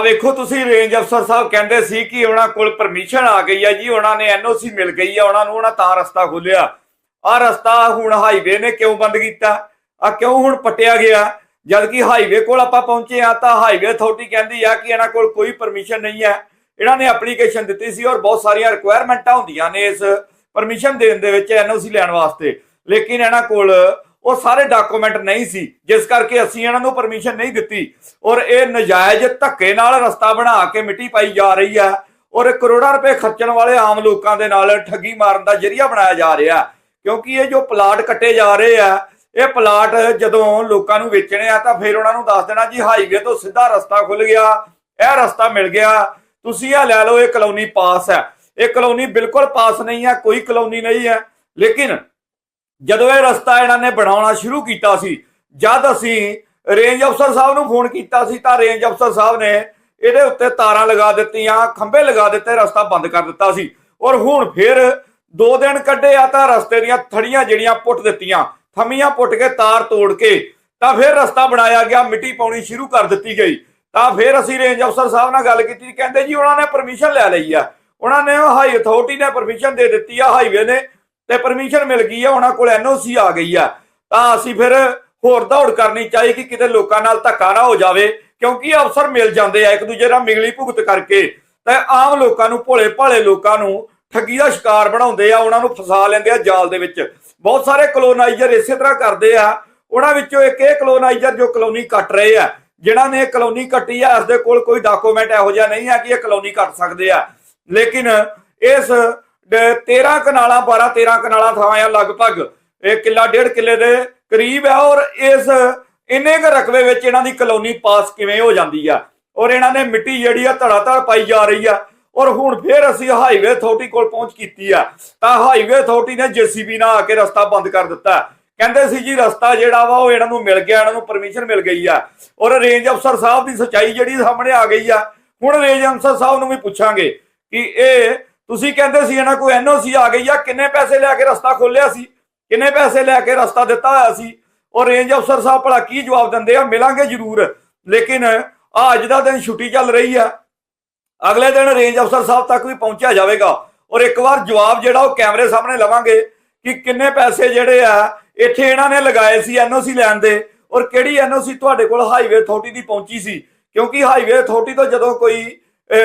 ਆ ਵੇਖੋ, ਤੁਸੀਂ ਰੇਂਜ ਅਫਸਰ ਸਾਹਿਬ ਕਹਿੰਦੇ ਸੀ ਕਿ ਉਹਨਾਂ ਕੋਲ ਪਰਮਿਸ਼ਨ ਆ ਗਈ ਹੈ ਜੀ, ਉਹਨਾਂ ਨੇ ਐਨਓਸੀ ਮਿਲ ਗਈ ਹੈ ਉਹਨਾਂ ਨੂੰ ਉਹਨਾਂ ਤਾਂ ਰਸਤਾ ਖੋਲਿਆ ਆ ਰਸਤਾ ਹੁਣ ਹਾਈਵੇ ਨੇ ਕਿਉਂ ਬੰਦ ਕੀਤਾ? ਆ ਕਿਉਂ ਹੁਣ ਪੱਟਿਆ ਗਿਆ? ਜਦ ਕਿ ਹਾਈਵੇ ਕੋਲ ਆਪਾਂ ਪਹੁੰਚੇ ਆ, ਤਾਂ ਹਾਈਵੇ ਅਥਾਰਟੀ ਕਹਿੰਦੀ ਆ ਕਿ ਇਹਨਾਂ ਕੋਲ ਕੋਈ ਪਰਮਿਸ਼ਨ ਨਹੀਂ ਹੈ। ਇਹਨਾਂ ਨੇ ਐਪਲੀਕੇਸ਼ਨ ਦਿੱਤੀ ਸੀ ਔਰ ਬਹੁਤ ਸਾਰੀਆਂ ਰਿਕੁਆਇਰਮੈਂਟਾਂ ਹੁੰਦੀਆਂ ਨੇ ਇਸ ਪਰਮਿਸ਼ਨ ਦੇਣ ਦੇ ਵਿੱਚ ਐਨਓਸੀ ਲੈਣ ਵਾਸਤੇ। ਲੇਕਿਨ ਇਹਨਾਂ ਕੋਲ ਉਹ ਸਾਰੇ ਡਾਕੂਮੈਂਟ ਨਹੀਂ ਸੀ, ਜਿਸ ਕਰਕੇ ਅਸੀਂ ਇਹਨਾਂ ਨੂੰ ਪਰਮਿਸ਼ਨ ਨਹੀਂ ਦਿੱਤੀ। ਔਰ ਇਹ ਨਜਾਇਜ਼ ਧੱਕੇ ਨਾਲ ਰਸਤਾ ਬਣਾ ਕੇ ਮਿੱਟੀ ਪਾਈ ਜਾ ਰਹੀ ਹੈ। ਔਰ ਇਹ ਕਰੋੜਾਂ ਰੁਪਏ ਖਰਚਣ ਵਾਲੇ ਆਮ ਲੋਕਾਂ ਦੇ ਨਾਲ ਠੱਗੀ ਮਾਰਨ ਦਾ ਜਰੀਆ ਬਣਾਇਆ ਜਾ ਰਿਹਾ ਕਿਉਂਕਿ ਇਹ ਜੋ ਪਲਾਟ ਕੱਟੇ ਜਾ ਰਹੇ ਆ ਇਹ ਪਲਾਟ ਜਦੋਂ ਲੋਕਾਂ ਨੂੰ ਵੇਚਣੇ ਆ, ਤਾਂ ਫਿਰ ਉਹਨਾਂ ਨੂੰ ਦੱਸ ਦੇਣਾ, ਜੀ ਹਾਈਵੇ ਤੋਂ ਸਿੱਧਾ ਰਸਤਾ ਖੁੱਲ ਗਿਆ, ਇਹ ਰਸਤਾ ਮਿਲ ਗਿਆ। ਤੁਸੀਂ ਇਹ ਲੈ ਲਓ, ਇਹ ਕਲੋਨੀ ਪਾਸ ਹੈ। ਇਹ ਕਲੋਨੀ ਬਿਲਕੁਲ ਪਾਸ ਨਹੀਂ ਹੈ, ਕੋਈ ਕਲੋਨੀ ਨਹੀਂ ਹੈ। ਲੇਕਿਨ ਜਦੋਂ ਇਹ ਰਸਤਾ ਇਹਨਾਂ ਨੇ ਬਣਾਉਣਾ ਸ਼ੁਰੂ ਕੀਤਾ ਸੀ, ਜਦ ਅਸੀਂ ਰੇਂਜ ਅਫਸਰ ਸਾਹਿਬ ਨੂੰ ਫੋਨ ਕੀਤਾ ਸੀ, ਤਾਂ ਰੇਂਜ ਅਫਸਰ ਸਾਹਿਬ ਨੇ ਇਹਦੇ ਉੱਤੇ ਤਾਰਾਂ ਲਗਾ ਦਿੱਤੀਆਂ, ਖੰਭੇ ਲਗਾ ਦਿੱਤੇ, ਰਸਤਾ ਬੰਦ ਕਰ ਦਿੱਤਾ ਸੀ। ਔਰ ਹੁਣ ਫਿਰ ਦੋ ਦਿਨ ਕੱਢੇ ਆ ਤਾਂ ਰਸਤੇ ਦੀਆਂ ਥੜੀਆਂ ਜਿਹੜੀਆਂ ਪੁੱਟ ਦਿੱਤੀਆਂ, ਥੰਮੀਆਂ ਪੁੱਟ ਕੇ ਤਾਰ ਤੋੜ ਕੇ, ਤਾਂ ਫਿਰ ਰਸਤਾ ਬਣਾਇਆ ਗਿਆ, ਮਿੱਟੀ ਪਾਉਣੀ ਸ਼ੁਰੂ ਕਰ ਦਿੱਤੀ ਗਈ। ਤਾਂ ਫਿਰ ਅਸੀਂ ਰੇਂਜ ਅਫਸਰ ਸਾਹਿਬ ਨਾਲ ਗੱਲ ਕੀਤੀ, ਕਹਿੰਦੇ ਜੀ ਉਹਨਾਂ ਨੇ ਪਰਮਿਸ਼ਨ ਲੈ ਲਈ ਆ। ਉਹਨਾਂ ਨੇ ਹਾਈ ਅਥਾਰਟੀ ਨੇ ਪਰਮਿਸ਼ਨ ਦੇ ਦਿੱਤੀ ਆ ਹਾਈਵੇ ਨੇ। ਤੇ ਪਰਮਿਸ਼ਨ ਮਿਲ ਗਈ ਆ ਉਹਨਾਂ ਕੋਲ ਐਨਓਸੀ ਆ ਗਈ ਆ। ਤਾਂ ਅਸੀਂ ਫਿਰ ਹੋਰ ਦੌੜ ਕਰਨੀ ਚਾਹੀ ਕਿ ਕਿਤੇ ਲੋਕਾਂ ਨਾਲ ਧੱਕਾ ਨਾ ਹੋ ਜਾਵੇ, ਕਿਉਂਕਿ ਅਫਸਰ ਮਿਲ ਜਾਂਦੇ ਆ ਇੱਕ ਦੂਜੇ ਨਾਲ ਮਿਗਲੀ ਭੁਗਤ ਕਰਕੇ। ਤੇ ਆਮ ਲੋਕਾਂ ਨੂੰ ਭੋਲੇ ਭਾਲੇ ਲੋਕਾਂ ਨੂੰ ਠੱਗੀ ਦਾ ਸ਼ਿਕਾਰ ਬਣਾਉਂਦੇ ਆ, ਉਹਨਾਂ ਨੂੰ ਫਸਾ ਲੈਂਦੇ ਆ ਜਾਲ ਦੇ ਵਿੱਚ। ਬਹੁਤ ਸਾਰੇ ਕਲੋਨਾਈਜ਼ਰ ਇਸੇ ਤਰ੍ਹਾਂ ਕਰਦੇ ਆ। ਉਹਨਾਂ ਵਿੱਚੋਂ ਇੱਕ ਇਹ ਕਲੋਨਾਈਜ਼ਰ ਜੋ ਕਲੋਨੀ ਕੱਟ ਰਹੇ ਆ, ਜਿਨ੍ਹਾਂ ਨੇ ਕਲੋਨੀ ਕੱਟੀ ਆ, ਇਸ ਦੇ ਕੋਲ ਕੋਈ ਡਾਕੂਮੈਂਟ ਇਹੋ ਜਿਹਾ ਨਹੀਂ ਹੈ ਕਿ ਇਹ ਕਲੋਨੀ ਕੱਟ ਸਕਦੇ ਆ। ਲੇਕਿਨ ਇਸ 13 ਕਨਾਲਾਂ 12 13 ਕਨਾਲਾਂ ਥਾਂ ਆ ਲਗਭਗ। ਇਹ ਕਿੱਲਾ, ਡੇਢ ਕਿੱਲੇ ਦੇ ਕਰੀਬ ਹੈ ਔਰ ਇਸ ਇੰਨੇ ਕੁ ਰਕਬੇ ਵਿੱਚ ਇਹਨਾਂ ਦੀ ਕਲੋਨੀ ਪਾਸ ਕਿਵੇਂ ਹੋ ਜਾਂਦੀ ਆ? ਔਰ ਇਹਨਾਂ ਨੇ ਮਿੱਟੀ ਜਿਹੜੀ ਆ ਧੜਾ ਧੜ ਪਾਈ ਜਾ ਰਹੀ ਆ। ਔਰ ਹੁਣ ਫੇਰ ਅਸੀਂ ਹਾਈਵੇ ਅਥਾਰਟੀ ਕੋਲ ਪਹੁੰਚ ਕੀਤੀ ਆ। ਤਾਂ ਹਾਈਵੇ ਅਥਾਰਟੀ ਨੇ ਜੀਸੀਬੀ ਨਾਲ ਆ ਕੇ ਰਸਤਾ ਬੰਦ ਕਰ ਦਿੱਤਾ। ਕਹਿੰਦੇ ਸੀ ਜੀ ਰਸਤਾ ਜਿਹੜਾ ਵਾ ਉਹ ਇਹਨਾਂ ਨੂੰ ਮਿਲ ਗਿਆ, ਇਹਨਾਂ ਨੂੰ ਪਰਮਿਸ਼ਨ ਮਿਲ ਗਈ ਆ। ਔਰ ਰੇਂਜ ਅਫਸਰ ਸਾਹਿਬ ਦੀ ਸਚਾਈ ਜਿਹੜੀ ਸਾਹਮਣੇ ਆ ਗਈ ਆ। ਹੁਣ ਰੇਂਜ ਅਫਸਰ ਸਾਹਿਬ ਨੂੰ ਵੀ ਪੁੱਛਾਂਗੇ ਕਿ ਇਹ ਤੁਸੀਂ ਕਹਿੰਦੇ ਸੀ ਇਹਨਾਂ ਕੋਈ ਐਨਓਸੀ ਆ ਗਈ ਆ, ਕਿੰਨੇ ਪੈਸੇ ਲੈ ਕੇ ਰਸਤਾ ਖੋਲਿਆ ਸੀ? ਕਿੰਨੇ ਪੈਸੇ ਲੈ ਕੇ ਰਸਤਾ ਦਿੱਤਾ ਹੋਇਆ ਸੀ? ਔਰ ਰੇਂਜ ਅਫਸਰ ਸਾਹਿਬ ਭਲਾ ਕੀ ਜਵਾਬ ਦਿੰਦੇ ਆ? ਮਿਲਾਂਗੇ ਜ਼ਰੂਰ। ਲੇਕਿਨ ਆ ਅੱਜ ਦਾ ਦਿਨ ਛੁੱਟੀ ਚੱਲ ਰਹੀ ਆ। ਅਗਲੇ ਦਿਨ ਰੇਂਜ ਅਫਸਰ ਸਾਹਿਬ ਤੱਕ ਵੀ ਪਹੁੰਚਿਆ ਜਾਵੇਗਾ। ਔਰ ਇੱਕ ਵਾਰ ਜਵਾਬ ਜਿਹੜਾ ਉਹ ਕੈਮਰੇ ਸਾਹਮਣੇ ਲਵਾਂਗੇ ਕਿ ਕਿੰਨੇ ਪੈਸੇ ਜਿਹੜੇ ਆ, ਇੱਥੇ ਇਹਨਾਂ ਨੇ ਲਗਾਏ ਸੀ ਐਨਓਸੀ ਲੈਣ ਦੇ। ਔਰ ਕਿਹੜੀ ਐਨਓਸੀ ਤੁਹਾਡੇ ਕੋਲ ਹਾਈਵੇ ਅਥਾਰਟੀ ਦੀ ਪਹੁੰਚੀ ਸੀ? ਕਿਉਂਕਿ ਹਾਈਵੇ ਅਥਾਰਟੀ ਤੋਂ ਜਦੋਂ ਕੋਈ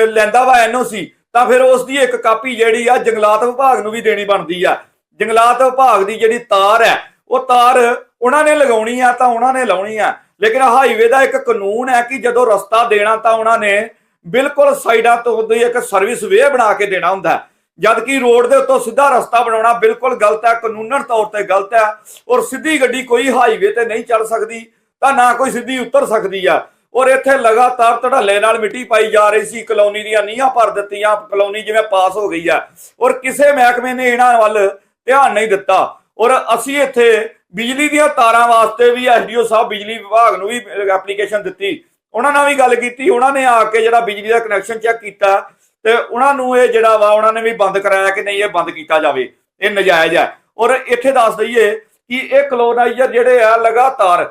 ਲੈਂਦਾ ਵਾ ਐਨਓਸੀ ਤਾਂ ਫਿਰ ਉਸ ਦੀ ਇੱਕ ਕਾਪੀ ਜਿਹੜੀ ਆ ਜੰਗਲਾਤ ਵਿਭਾਗ ਨੂੰ ਵੀ ਦੇਣੀ ਬਣਦੀ ਆ। ਜੰਗਲਾਤ ਵਿਭਾਗ ਦੀ ਜਿਹੜੀ ਤਾਰ ਹੈ, ਉਹ ਤਾਰ ਉਹਨਾਂ ਨੇ ਲਗਾਉਣੀ ਆ ਤਾਂ ਉਹਨਾਂ ਨੇ ਲਾਉਣੀ ਆ। ਲੇਕਿਨ ਹਾਈਵੇ ਦਾ ਇੱਕ ਕਾਨੂੰਨ ਹੈ ਕਿ ਜਦੋਂ ਰਸਤਾ ਦੇਣਾ ਤਾਂ ਉਹਨਾਂ ਨੇ ਬਿਲਕੁਲ ਸਾਈਡਾਂ ਤੋਂ ਦੀ ਇੱਕ ਸਰਵਿਸ ਵੇ ਬਣਾ ਕੇ ਦੇਣਾ ਹੁੰਦਾ ਹੈ। ਜਦ ਕਿ ਰੋਡ ਦੇ ਉੱਤੋਂ ਸਿੱਧਾ ਰਸਤਾ ਬਣਾਉਣਾ ਬਿਲਕੁਲ ਗਲਤ ਹੈ, ਕਾਨੂੰਨਨ ਤੌਰ ਤੇ ਗਲਤ ਹੈ ਔਰ ਸਿੱਧੀ ਗੱਡੀ ਕੋਈ ਹਾਈਵੇ ਤੇ ਨਹੀਂ ਚੱਲ ਸਕਦੀ, ਤਾਂ ਨਾ ਕੋਈ ਸਿੱਧੀ ਉਤਰ ਸਕਦੀ ਆ। ਔਰ ਇੱਥੇ ਲਗਾਤਾਰ ਧੜੱਲੇ ਨਾਲ ਮਿੱਟੀ ਪਾਈ ਜਾ ਰਹੀ ਸੀ, ਕਲੋਨੀ ਦੀਆਂ ਨੀਹਾਂ ਭਰ ਦਿੱਤੀਆਂ, ਕਲੋਨੀ ਜਿਵੇਂ ਪਾਸ ਹੋ ਗਈ ਆ ਔਰ ਕਿਸੇ ਮਹਿਕਮੇ ਨੇ ਇਹਨਾਂ ਵੱਲ ਧਿਆਨ ਨਹੀਂ ਦਿੱਤਾ। ਔਰ ਅਸੀਂ ਇੱਥੇ ਬਿਜਲੀ ਦੀਆਂ ਤਾਰਾਂ ਵਾਸਤੇ ਵੀ ਐਸਡੀਓ ਸਾਹਿਬ, ਬਿਜਲੀ ਵਿਭਾਗ ਨੂੰ ਵੀ ਐਪਲੀਕੇਸ਼ਨ ਦਿੱਤੀ। ਉਹਨਾਂ ਨਾਲ ਵੀ ਗੱਲ ਕੀਤੀ। ਉਹਨਾਂ ਨੇ ਆ ਕੇ ਜਿਹੜਾ ਬਿਜਲੀ ਦਾ ਕਨੈਕਸ਼ਨ ਚੈੱਕ ਕੀਤਾ ਤੇ ਉਹਨਾਂ ਨੂੰ ਇਹ ਜਿਹੜਾ ਵਾ, ਉਹਨਾਂ ਨੇ ਵੀ ਬੰਦ ਕਰਾਇਆ ਕਿ ਨਹੀਂ ਇਹ ਬੰਦ ਕੀਤਾ ਜਾਵੇ। ਇਹ ਨਜਾਇਜ਼ ਹੈ। ਔਰ ਇੱਥੇ ਦੱਸ ਦਈਏ ਕਿ ਇਹ ਕਲੋਨਾਈਜ਼ਰ ਜਿਹੜੇ ਆ, ਲਗਾਤਾਰ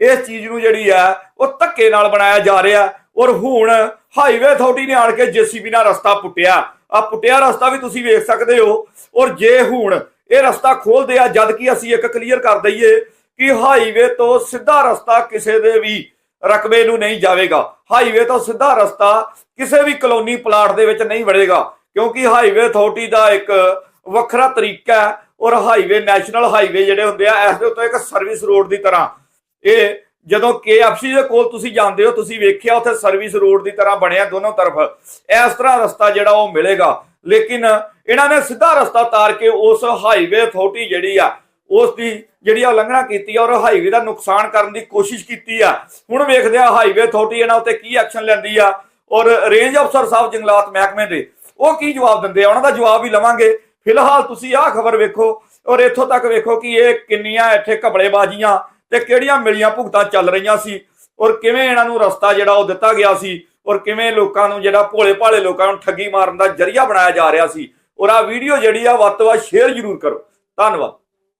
ਇਸ ਚੀਜ਼ ਨੂੰ ਜਿਹੜੀ ਆ, ਉਹ ਧੱਕੇ ਨਾਲ ਬਣਾਇਆ ਜਾ ਰਿਹਾ। ਔਰ ਹੁਣ ਹਾਈਵੇ ਅਥਾਰਟੀ ਨੇ ਆਣ ਕੇ ਜੀਸੀਬੀ ਨਾਲ ਰਸਤਾ ਪੁੱਟਿਆ। ਆ ਪੁੱਟਿਆ ਰਸਤਾ ਵੀ ਤੁਸੀਂ ਵੇਖ ਸਕਦੇ ਹੋ। ਔਰ ਜੇ ਹੁਣ ਇਹ ਰਸਤਾ ਖੋਲਦੇ ਆ, ਜਦ ਕਿ ਅਸੀਂ ਇੱਕ ਕਲੀਅਰ ਕਰ ਦਈਏ ਕਿ ਹਾਈਵੇ ਤੋਂ ਸਿੱਧਾ ਰਸਤਾ ਕਿਸੇ ਦੇ ਵੀ ਰਕਬੇ ਨੂੰ ਨਹੀਂ ਜਾਵੇਗਾ। ਹਾਈਵੇ ਤੋਂ ਸਿੱਧਾ ਰਸਤਾ ਕਿਸੇ ਵੀ ਕਲੋਨੀ ਪਲਾਟ ਦੇ ਵਿੱਚ ਨਹੀਂ ਵੜੇਗਾ। ਕਿਉਂਕਿ ਹਾਈਵੇ ਅਥਾਰਟੀ ਦਾ ਇੱਕ ਵੱਖਰਾ ਤਰੀਕਾ ਹੈ। ਔਰ ਹਾਈਵੇ ਨੈਸ਼ਨਲ ਹਾਈਵੇ ਜਿਹੜੇ ਹੁੰਦੇ ਆ, ਇਸ ਦੇ ਉੱਤੇ ਇੱਕ ਸਰਵਿਸ ਰੋਡ ਦੀ ਤਰ੍ਹਾਂ ਇਹ ਜਦੋਂ ਕੇ KFC ਦੇ ਕੋਲ ਤੁਸੀਂ ਜਾਂਦੇ ਹੋ, ਤੁਸੀਂ ਵੇਖਿਆ ਉੱਥੇ ਸਰਵਿਸ ਰੋਡ ਦੀ ਤਰ੍ਹਾਂ ਬਣਿਆ ਦੋਨੋਂ ਤਰਫ। ਇਸ ਤਰ੍ਹਾਂ ਰਸਤਾ ਜਿਹੜਾ ਉਹ ਮਿਲੇਗਾ। ਲੇਕਿਨ ਇਹਨਾਂ ਨੇ ਸਿੱਧਾ ਰਸਤਾ ਤਾਰ ਕੇ ਉਸ ਹਾਈਵੇ ਅਥਾਰਟੀ ਜਿਹੜੀ ਆ, ਉਸ ਦੀ ਜਿਹੜੀ ਆ ਉਲੰਘਣਾ ਕੀਤੀ ਆ ਔਰ ਹਾਈਵੇ ਦਾ ਨੁਕਸਾਨ ਕਰਨ ਦੀ ਕੋਸ਼ਿਸ਼ ਕੀਤੀ ਆ। ਹੁਣ ਵੇਖਦੇ ਆ ਹਾਈਵੇ ਅਥਾਰਟੀ ਇਹਨਾਂ ਉੱਤੇ ਕੀ ਐਕਸ਼ਨ ਲੈਂਦੀ ਆ। ਔਰ ਰੇਂਜ ਅਫਸਰ ਸਾਹਿਬ ਜੰਗਲਾਤ ਮਹਿਕਮੇ ਦੇ, ਉਹ ਕੀ ਜਵਾਬ ਦਿੰਦੇ ਆ? ਉਹਨਾਂ ਦਾ ਜਵਾਬ ਵੀ ਲਵਾਂਗੇ। ਫਿਲਹਾਲ ਤੁਸੀਂ ਆਹ ਖਬਰ ਵੇਖੋ ਔਰ ਇੱਥੋਂ ਤੱਕ ਵੇਖੋ ਕਿ ਇਹ ਕਿੰਨੀਆਂ ਇੱਥੇ ਘਬਲੇਬਾਜ਼ੀਆਂ ਤੇ ਕਿਹੜੀਆਂ ਮਿਲੀਆਂ ਭੁਗਤਾਂ ਚੱਲ ਰਹੀਆਂ ਸੀ? ਔਰ ਕਿਵੇਂ ਇਹਨਾਂ ਨੂੰ ਰਸਤਾ ਜਿਹੜਾ ਉਹ ਦਿੱਤਾ ਗਿਆ ਸੀ? ਔਰ ਕਿਵੇਂ ਲੋਕਾਂ ਨੂੰ ਜਿਹੜਾ ਭੋਲੇ ਭਾਲੇ ਲੋਕਾਂ ਨੂੰ ਠੱਗੀ ਮਾਰਨ ਦਾ ਜਰੀਆ ਬਣਾਇਆ ਜਾ ਰਿਹਾ ਸੀ? ਔਰ ਆ ਵੀਡੀਓ ਜਿਹੜੀ ਆ ਵੱਧ ਤੋਂ ਵੱਧ ਸ਼ੇਅਰ ਜ਼ਰੂਰ ਕਰੋ। ਧੰਨਵਾਦ।